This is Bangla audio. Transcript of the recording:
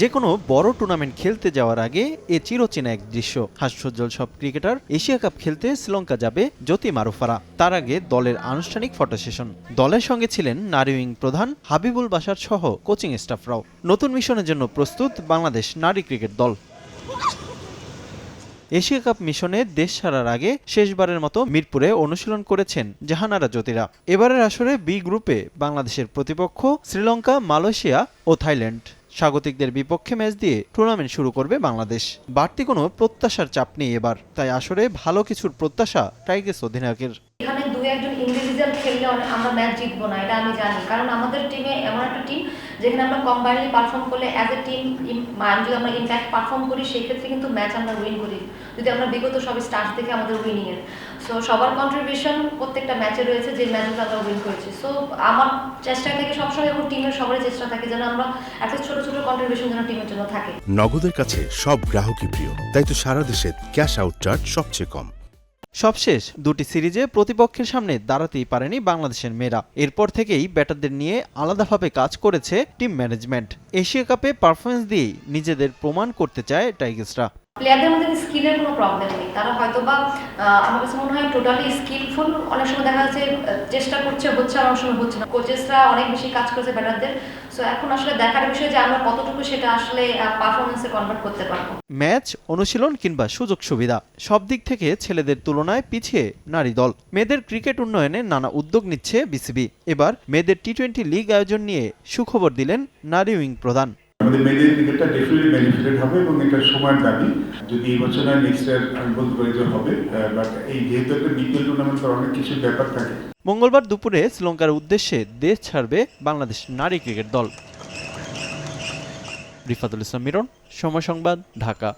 যে কোনো বড় টুর্নামেন্ট খেলতে যাওয়ার আগে এ চিরচেনা এক দৃশ্য। হাস্যজ্জ্বল সব ক্রিকেটার এশিয়া কাপ খেলতে শ্রীলঙ্কা যাবে জ্যোতি মারুফারা তার আগে দলের আনুষ্ঠানিক ফটো সেশন। দলের সঙ্গে ছিলেন নারী উইং প্রধান হাবিবুল বাসার সহ কোচিং স্টাফরাও। নতুন মিশনের জন্য প্রস্তুত বাংলাদেশ নারী ক্রিকেট দল। এশিয়া কাপ মিশনে দেশ ছাড়ার আগে শেষবারের মতো মিরপুরে অনুশীলন করেছেন জাহানারা জ্যোতিরা। এবারের আসরে বি গ্রুপে বাংলাদেশের প্রতিপক্ষ শ্রীলঙ্কা, মালয়েশিয়া ও থাইল্যান্ড। স্বাগতিকদের বিপক্ষে ম্যাচ দিয়ে টুর্নামেন্ট শুরু করবে বাংলাদেশ। বাড়তি কোনো প্রত্যাশার চাপ নেই এবার, তাই আসরে ভালো কিছুর প্রত্যাশা টাইগার্স অধিনায়কের। ইন্ডিভিজুয়াল খেললে আমরা ম্যাচ জিতবো না, এটা আমি জানি। কারণ আমাদের টিমে এমন একটা টিম যেখানে আমরা কম্বাইনলি পারফর্ম করলে অ্যাজ এ টিম যদি আমরা ইম্প্যাক্ট পারফর্ম করি সেই ক্ষেত্রে কিন্তু ম্যাচ আমরা উইন করি। যদি আমরা বিগত সব স্টার্ট থেকে আমাদের উইনিং এর। সো সবার কন্ট্রিবিউশন প্রত্যেকটা ম্যাচে রয়েছে, যে ম্যাচগুলো আমরা উইন করেছি। সো আমার চেষ্টা থেকে সবসময় এবং টিমের সবারই চেষ্টা থাকে যেন আমরা একটা ছোট ছোট কন্ট্রিবিউশন যেন টিমের জন্য থাকে। নগদের কাছে সব গ্রাহকই প্রিয়, তাই তো সারা দেশে ক্যাশ আউট চার্জ সবচেয়ে কম। সবশেষ দুটি সিরিজে প্রতিপক্ষের সামনে দাঁড়াতেই পারেনি বাংলাদেশের মেয়েরা। এরপর থেকেই ব্যাটারদের নিয়ে আলাদাভাবে কাজ করেছে টিম ম্যানেজমেন্ট। এশিয়া কাপে পারফরমেন্স দিয়েই নিজেদের প্রমাণ করতে চায় টাইগার্সরা। প্লেয়ারদের মধ্যে স্কিলের কোনো প্রবলেম নেই। তারা হয়তো বা আমার কাছে মনে হয় টোটালি স্কিলফুল অনেক সময় দেখা যাচ্ছে চেষ্টা করছে, হচ্ছে আর অনেক সময় হচ্ছে না। কোচেসরা অনেক বেশি কাজ করছে ব্যাটারদের। সো এখন আসলে দেখার বিষয় যে আমরা কতটুকু সেটা আসলে পারফরমেন্সে কনভার্ট করতে পারব। ম্যাচ, অনুশীলন কিংবা সুযোগ সুবিধা, সব দিক থেকে ছেলেদের তুলনায় পিছিয়ে নারী দল। মেয়েদের ক্রিকেট উন্নয়নে নানা উদ্যোগ নিচ্ছে বিসিবি। এবার মেয়েদের টি টোয়েন্টি লিগ আয়োজন নিয়ে সুখবর দিলেন নারী উইং প্রধান। আমাদের মেয়েদের ক্রিকেটটা ডেফিনেটলি বেনিফিটেড হবে এবং এটা সময়ের দাবি। যদি এই বছর না নেক্সট ইয়ার আমি বলতে পারি যে হবে বাট এই যেহেতু একটা বিপিএল টুর্নামেন্ট অনেক কিছু ব্যাপার থাকে। মঙ্গলবার দুপুরে শ্রীলঙ্কার উদ্দেশ্যে দেশ ছাড়বে বাংলাদেশ নারী ক্রিকেট দল। রিফাতুল ইসলাম মিরন, সময় সংবাদ, ঢাকা।